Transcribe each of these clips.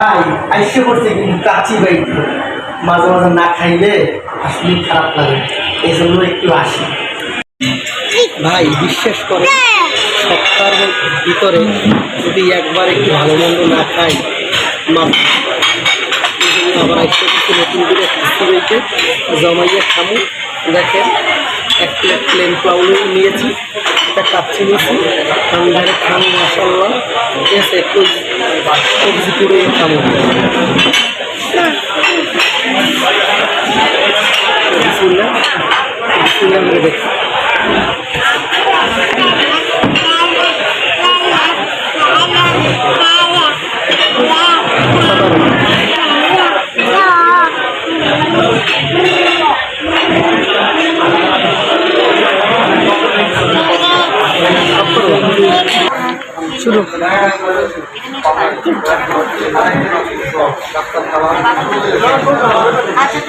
ভাই আইসে করছে কিন্তু কাচি ভাই। মাঝে মাঝে না খাইলে আসলে খারাপ লাগে। এই জন্য একটু আসি। ভাই, বিশ্বাস করে সপ্তাহের ভিতরে যদি একবার একটু ভালো মন্দ না খাই আবার আইসে করছে নতুন করে খাচ্ছি বইতে জমাইয়ে খামু। দেখেন, এক প্লেট প্লেন প্লাউল নিয়েছি, একটা কাচ্ছি নিয়েছি। আমি ঠিক আছে, একটু সবজি করে খামু বিসমিল্লাহ শুরু আচ্ছা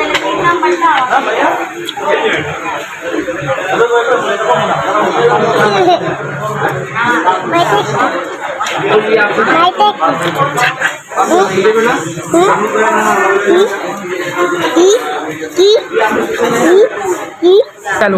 চালু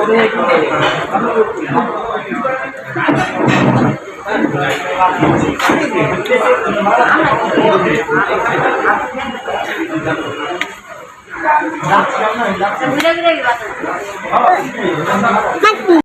ঘুরে ঘুরে